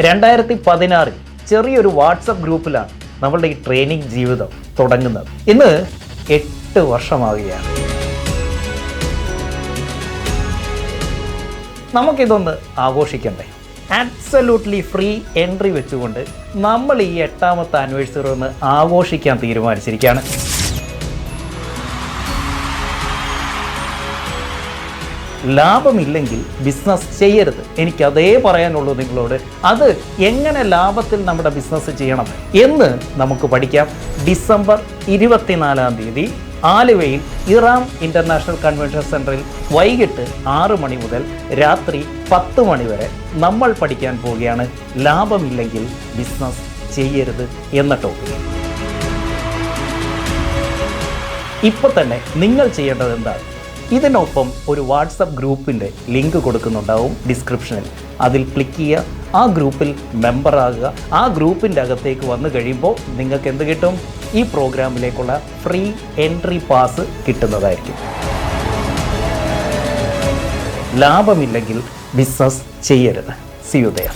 രണ്ടായിരത്തി പതിനാറിൽ ചെറിയൊരു വാട്സപ്പ് ഗ്രൂപ്പിലാണ് നമ്മളുടെ ഈ ട്രെയിനിങ് ജീവിതം തുടങ്ങുന്നത്. ഇന്ന് എട്ട് വർഷമാവുകയാണ്. നമുക്കിതൊന്ന് ആഘോഷിക്കണ്ടേ? ആബ്സല്യൂട്ട്ലി ഫ്രീ എൻട്രി വെച്ചുകൊണ്ട് നമ്മൾ ഈ എട്ടാമത്തെ ആനിവേഴ്സറി ഒന്ന് ആഘോഷിക്കാൻ തീരുമാനിച്ചിരിക്കുകയാണ്. ലാഭമില്ലെങ്കിൽ ബിസിനസ് ചെയ്യരുത്. എനിക്ക് അതേ പറയാനുള്ളൂ നിങ്ങളോട്. അത് എങ്ങനെ ലാഭത്തിൽ നമ്മുടെ ബിസിനസ് ചെയ്യണം എന്ന് നമുക്ക് പഠിക്കാം. ഡിസംബർ ഇരുപത്തിനാലാം തീയതി ആലുവയിൽ ഇറാം ഇന്റർനാഷണൽ കൺവെൻഷൻ സെന്ററിൽ വൈകിട്ട് ആറ് മണി മുതൽ രാത്രി പത്ത് മണി വരെ നമ്മൾ പഠിക്കാൻ പോവുകയാണ്. ലാഭമില്ലെങ്കിൽ ബിസിനസ് ചെയ്യരുത് എന്ന ടോപ്പിക് ഇപ്പോൾ തന്നെ നിങ്ങൾ ചെയ്യേണ്ടത് എന്താണ്? ഇതിനൊപ്പം ഒരു വാട്സപ്പ് ഗ്രൂപ്പിന്റെ ലിങ്ക് കൊടുക്കുന്നുണ്ടാവും ഡിസ്ക്രിപ്ഷനിൽ. അതിൽ ക്ലിക്ക് ചെയ്യുക ആ ഗ്രൂപ്പിൽ മെമ്പറാകുക ആ ഗ്രൂപ്പിന്റെ അകത്തേക്ക് വന്നു കഴിയുമ്പോൾ നിങ്ങൾക്ക് എന്ത് കിട്ടും? ഈ പ്രോഗ്രാമിലേക്കുള്ള ഫ്രീ എൻട്രി പാസ് കിട്ടുന്നതായിരിക്കും. ലാഭമില്ലെങ്കിൽ ബിസിനസ് ചെയ്യരുത്. സിയുദയ